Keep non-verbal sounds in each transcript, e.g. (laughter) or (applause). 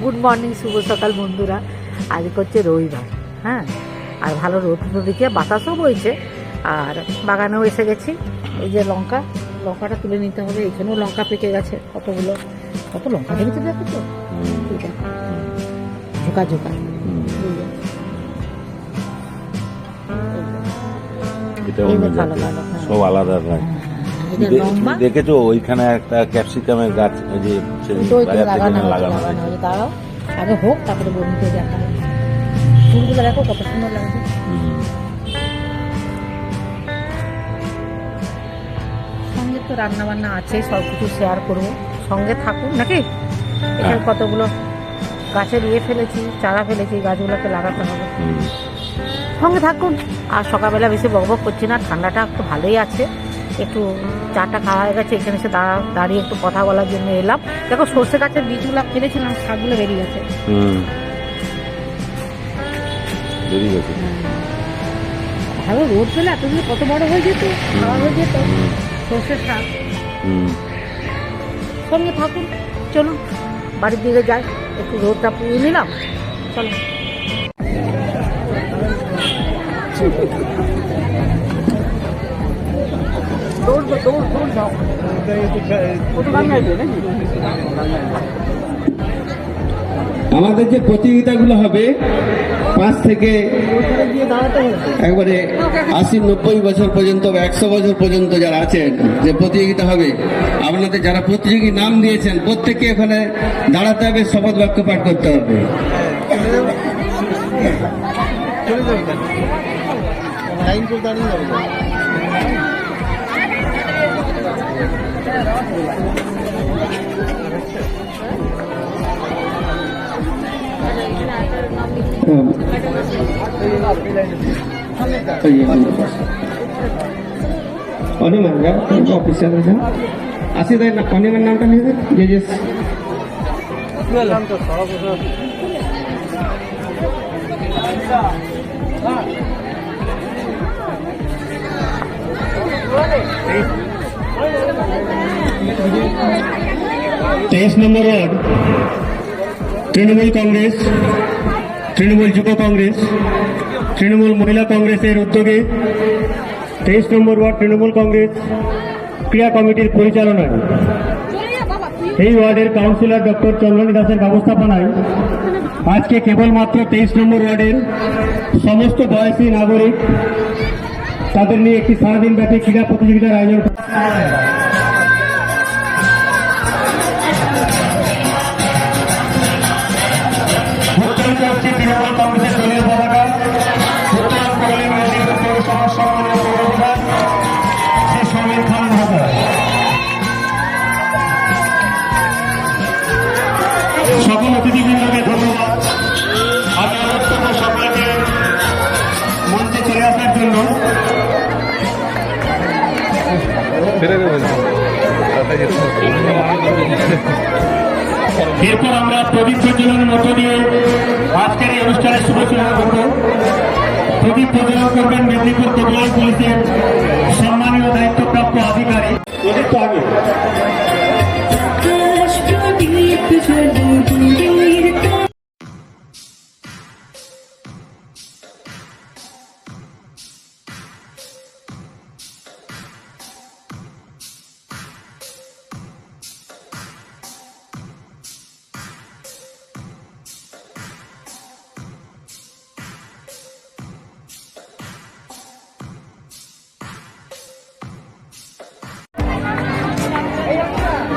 Good morning শুভ সকাল বন্ধুরা। আজকে হচ্ছে রবিবার হ্যাঁ? আর ভালো রোদ দিকে বাতাসও বইছে। আর বাগানেও এসে গেছি। এই যে লঙ্কা লঙ্কাটা তুলে নিতে হবে। এখানেও লঙ্কা পেকে গেছে কতগুলো? কত লঙ্কা দেখেছে দেখো তো। ঝোঁকা ঝোঁকা। সব আলাদা দেখেছ? ওইখানে একটা ক্যাপসিকামের গাছ যে বাজার থেকে লাগানো হয়েছে, আগে হোক তারপরে বন্ধুকে ফুলগুলো দেখো কত সুন্দর লাগছে। সঙ্গে তো রান্না বান্না আছেই সব কিছু শেয়ার করব। সঙ্গে থাকুন নাকি? এখানে হ্যাঁ। কতগুলো গাছের ইয়ে ফেলেছি চারা ফেলেছি গাছগুলোকে লাগাতে হবে। সঙ্গে থাকুন। আর সকালবেলা বেশি বকবক করছি না ঠান্ডাটা একটু ভালোই আছে। একটু চাটা খাওয়া হয়ে গেছে এখানে এসে দাঁড়া দাঁড়িয়ে একটু কথা বলার জন্য এলাম। দেখো সর্ষে গাছের বীজগুলো ফেলেছিলাম শাকগুলো বেরিয়ে গেছে। বেরিয়ে গেছে। ভালো রোদ পেলে এতগুলো কত বড় হয়ে যেত? খাওয়া হয়ে যেত। সর্ষের শাক। সঙ্গে থাকুন চলুন বাড়ির দিকে যাই। একটু রোদটা পুড়িয়ে নিলাম। চলো। দৌড় দৌড় দৌড় যাও। আমাদের যে প্রতিযোগিতাগুলো হবে পাঁচ থেকে একবারে আশি নব্বই বছর পর্যন্ত বা একশো বছর পর্যন্ত যারা আছেন যে প্রতিযোগিতা হবে আপনাদের যারা প্রতিযোগী নাম দিয়েছেন প্রত্যেককে ওখানে দাঁড়াতে হবে শপথ বাক্য পাঠ করতে হবে। হুম। ওই যে আমাদের অনিমান যাও অফিসার যাও আসি তাই না অনিমান নামটা নিয়ে দেন যে যে তেইশ নম্বর ওয়ার্ড, তৃণমূল কংগ্রেস, তৃণমূল যুব কংগ্রেস, তৃণমূল মহিলা কংগ্রেসের উদ্যোগে তেইশ নম্বর ওয়ার্ড, তৃণমূল কংগ্রেস ক্রিয়া কমিটির পরিচালনায়। এই ওয়ার্ডের কাউন্সিলর ডক্টর চন্দ্রনী দাসের ব্যবস্থাপনায় আজকে কেবলমাত্র তেইশ নম্বর ওয়ার্ডের সমস্ত বয়সী নাগরিক তাদের নিয়ে একটি সারাদিন ব্যাপী ক্রীড়া প্রতিযোগিতার আয়োজন করা উত্তর এরপর আমরা প্রদীপ প্রজ্বলনের মধ্য দিয়ে আজকের এই অনুষ্ঠানের শুভসূচনা করব। প্রদীপ প্রজ্বলন করবেন মেদিনীপুর কোতোয়াল পুলিশের সম্মানীয় দায়িত্বপ্রাপ্ত আধিকারিক। প্রদীপ আগে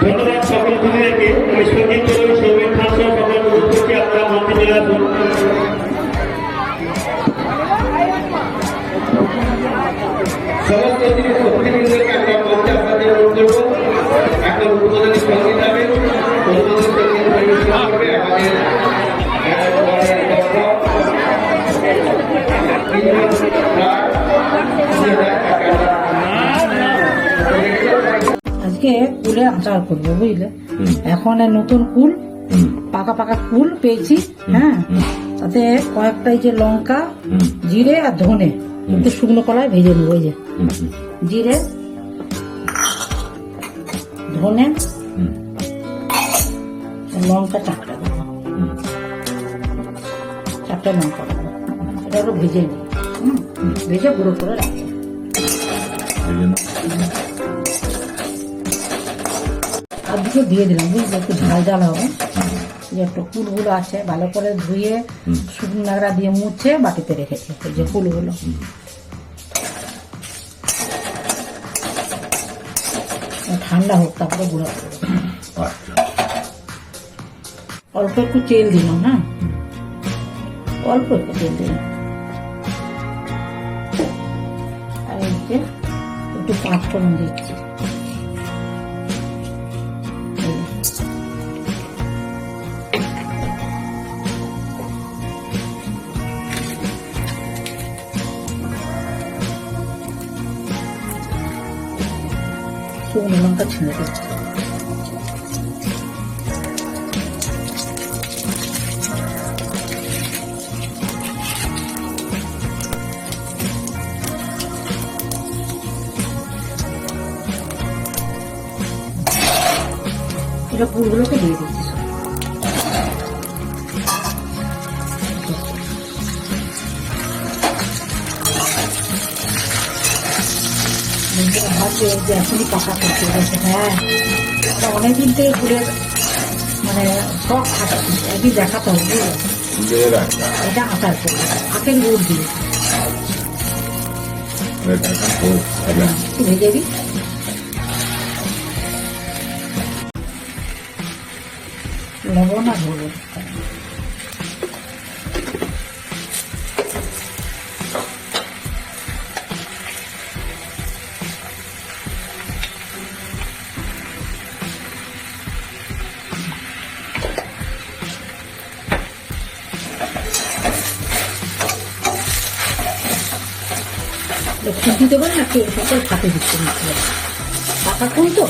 ধন্যবাদ সকল অতিথিদেরকে আমি সঞ্জিত কুলে আচার করব বুঝলে? এখন নতুন কুল পাকা পাকা কুল পেয়েছি হ্যাঁ? তাতে কয়েকটা এই যে লঙ্কা জিরে আর ধনে একটু শুকনো কলায় ভেজে নেব ওই যে। জিরে ধনে লঙ্কা চাকটা দেবো। চারটা লঙ্কা দেবো। এটা একটু ভেজে নিই ভেজে গুঁড়ো করে রাখি দুটো দিয়ে দিলাম বুঝলি? একটু ঝাল ঝাল হবে। যে একটু ফুলগুলো আছে ভালো করে ধুয়ে শুকনো নাগড়া দিয়ে মুছে বাটিতে রেখেছি এই যে ফুলগুলো। ঠান্ডা হোক তারপরে গুঁড়ো করব আচ্ছা। অল্প একটু তেল দিলাম হ্যাঁ? অল্প একটু তেল দিলাম। আর একটু পাঁচফোড়ন দিচ্ছি। শুকনো লঙ্কা ছিঁড়ে দিচ্ছি এটা ফুলগুলোকে দিয়ে দিচ্ছি সব। নিজের হাতে যে এখনই পাকা করতে গেছে হ্যাঁ। অনেকদিন থেকে ফুলের মানে শখ থাকছে একদিন দেখাতে হবে। এটা আটার করব আখের গুড় দিয়ে। ভেজে দিই লবণ আর হলুদ। খুঁটি দেবেন না কেউ সকল ফাটে দিচ্ছে নিচে পাকা ফুল তো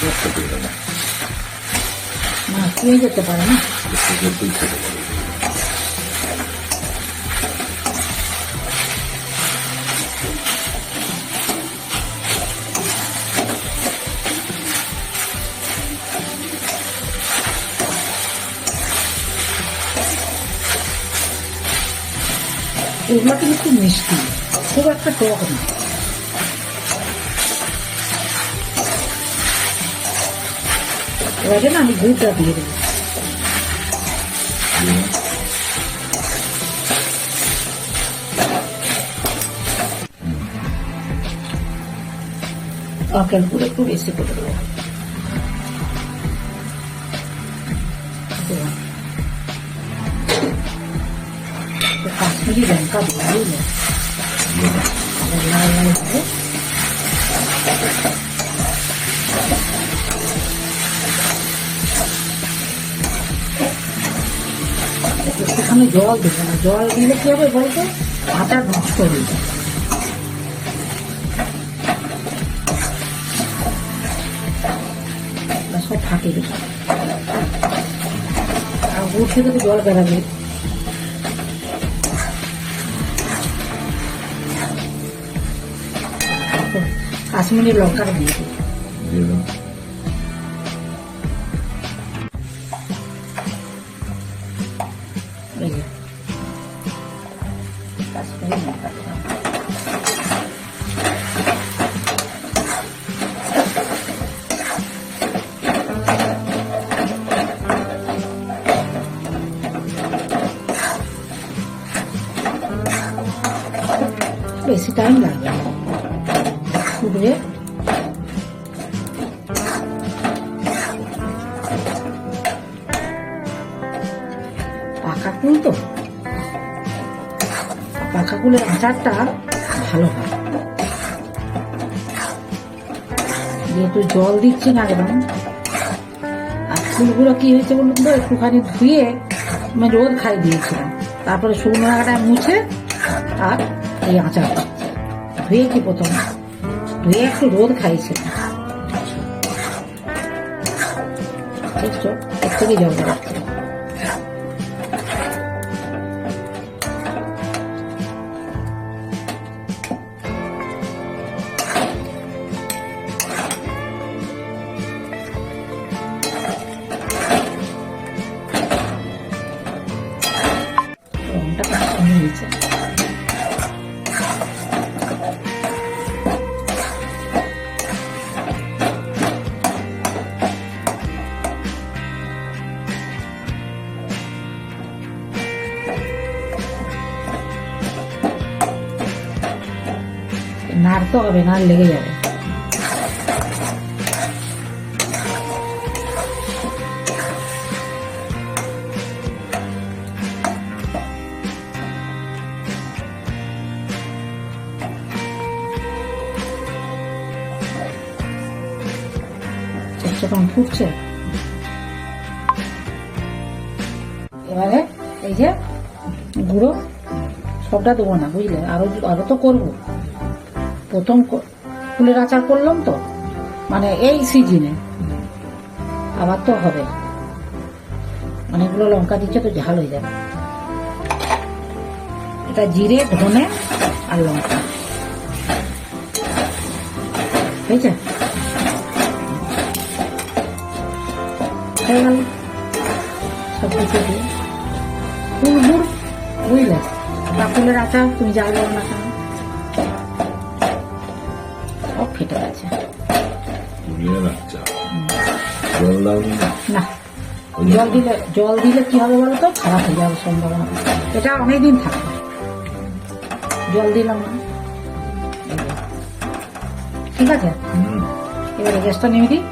রক্ত দিয়ে দেবো না শুয়ে যেতে পারে না এগুলো কিন্তু খুব মিষ্টি খুব একটা টক না এবারে না আমি গুড়টা দিয়ে দেবো আখের গুড় একটু বেশি করে দেবো। কাশ্মীরি লঙ্কা একটুখানি জল দেবো না। জল দিলে কি হবে বলতো? আটা নষ্ট হয়ে যাবে। সব ফাটে গেছে। আর গুড় থেকে তো জল বেরাবে কাশ্মীরি লঙ্কাটা দিয়ে দিই দিয়ে দাও। এই যে ফুটবে পাকা কুল তো। পাকা কুলের আচারটা ভালো হয়। যেহেতু জল দিচ্ছি না একদম আর ফুলগুলো কি হয়েছে বলুন তো, একটুখানি ধুয়ে আমি রোদ খাই দিয়েছিলাম। তারপরে শুকনো লাগাটা মুছে আর এই আচারটা। ধুয়ে কি প্রথম একটু রোদ খাইছে। এর জল বেরোচ্ছে আস্তে হবে, না লেগে যাবে। ফুটছে? এবারে এই যে গুঁড়ো, সবটা দেবো না, বুঝলে? আরও আরও তো করব। প্রথম ফুলের আচার করলাম তো। মানে এই সিজনে আবার তো হবে। অনেকগুলো লঙ্কা দিচ্ছে তো ঝাল হয়ে যাবে। এটা জিরে, ধনে আর লঙ্কা। হয়েছে? হয়ে গেল। সব কিছু দিয়ে। ফুল বুঝলে ফুলের আচার, তুমি যা বলো না আচ্ছা জল দাওনি না। না জল দিলে জল দিলে কি হবে বলো তো? খারাপ হয়ে যাবে সম্ভাবনা। এটা অনেকদিন থাকবে জল দিলাম না। ঠিক আছে? এবারে গ্যাসটা নেমে দিই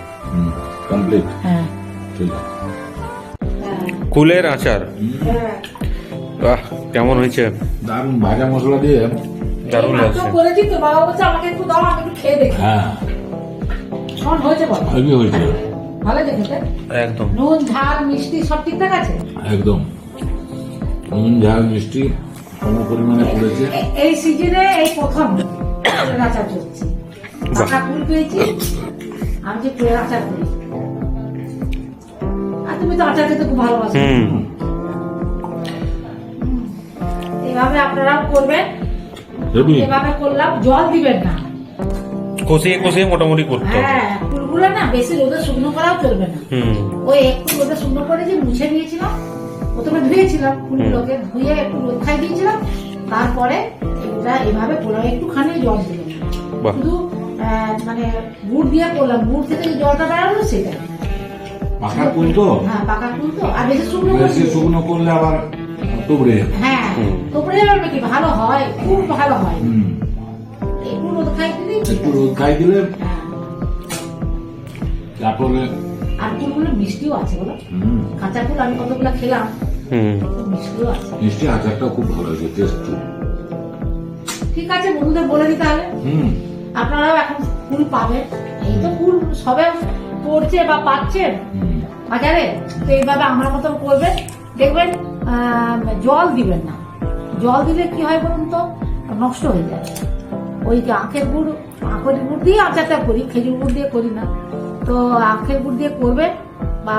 কমপ্লিট হ্যাঁ। ঠিক আছে। কুলের আচার। বাহ কেমন হয়েছে? দারুণ ভাজা মশলা দিয়ে দারুণ লাগছে। করেছি তো বাবা বলছে আমাকে একটু দাও আমি একটু খেয়ে দেখি। হ্যাঁ। হেভি হয়েছে ভালো দেখেছে? একদম। নুন ঝাল মিষ্টি সব ঠিকঠাক আছে? একদম। নুন ঝাল মিষ্টি সম পরিমাণে পড়েছে এই সিজনে এই প্রথম (coughs) আচার করছি পাকা কুল পেয়েছি? আমি যে কুলের আচার করি। আর তুমি তো আচার খেতে খুব ভালোবাসো। হুম। এভাবে আপনারাও করবেন। এভাবে করলাম জল দিবেন না। কষিয়ে কষিয়ে মোটামুটি করতে হবে। হ্যাঁ কুলগুলো না বেশি রোদে শুকনো করাও চলবে না। হুম। ওই একটু রোদে শুকনো করে যে মুছে নিয়েছিলাম প্রথমে ধুয়েছিলাম ফুলগুলোকে ধুয়ে একটু রোদ খাই দিয়েছিলাম তারপরে এটা এভাবে পোলাও একটুখানি জল দিলাম। শুধু মানে গুড় দিয়ে করলাম গুড় থেকে যে জলটা বেরোলো সেটা। পাকা কুল তো? হ্যাঁ পাকা কুল তো আর বেশি শুকনো বেশি শুকনো করলে আবার টুকরে হ্যাঁ। তোপড়ে যাবে কি ভালো হয় খুব ভালো হয়। একটু রোদ খাই একটু রোদ খাই দিলে? হ্যাঁ। তারপরে? আর মিষ্টিও আছে বলো? কাঁচা কুল আমি কতগুলো খেলাম মিষ্টিও আছে। মিষ্টি আচারটা খুব ভালো হয়েছে টেস্ট ঠিক আছে বন্ধুদের বলে তাহলে হুম। আপনারাও এখন ফুল পাবেন। এই তো ফুল সবে পড়ছে বা পাচ্ছেন বাজারে। তো এইভাবে আমার মতন করবেন। দেখবেন আহ, জল দিবেন না। জল দিলে কি হয় বলুন তো? নষ্ট হয়ে যায়। ওই যে আখের গুড় আখের গুড় দিয়ে আচারটা করি খেজুর গুড় দিয়ে করি না। তো আখের গুড় দিয়ে করবে বা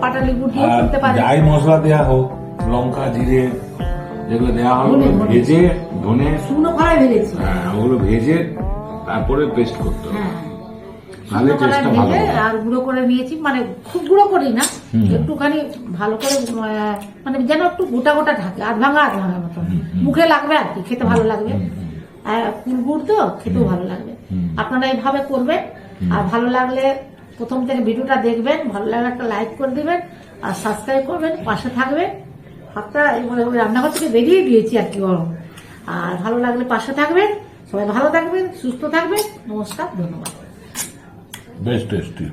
পাটালি গুড় দিয়ে করতে পারেন যাই মশলা দেওয়া হোক লঙ্কা জিরে যেগুলো দেওয়া হবে ধনে। ভেজে ধনে শুকনো খরায় ভেজেছি। হ্যাঁ, ওগুলো ভেজে তারপরে পেস্ট করতে হবে। হ্যাঁ। তাহলে শুকনো টেস্টটা ভালো ভেজে আর গুঁড়ো করে নিয়েছি মানে খুব গুঁড়ো করি না একটুখানি ভালো করে মানে যেন একটু গোটা গোটা থাকে আধ ভাঙা আধ ভাঙা মতন। মুখে লাগবে আর কি খেতে ভালো লাগবে। আর ফুল গুড় তো খেতেও ভালো লাগবে। আপনারা এইভাবে করবেন আর ভালো লাগলে প্রথম থেকে ভিডিওটা দেখবেন ভালো লাগলে একটা লাইক করে দিবেন আর সাবস্ক্রাইব করবেন পাশে থাকবেন। হাতটা মানে রান্নাঘর থেকে বেরিয়ে দিয়েছি আর কি গরম। আর ভালো লাগলে পাশে থাকবেন। সবাই ভালো থাকবেন সুস্থ থাকবেন। নমস্কার ধন্যবাদ। বেশ টেস্টি।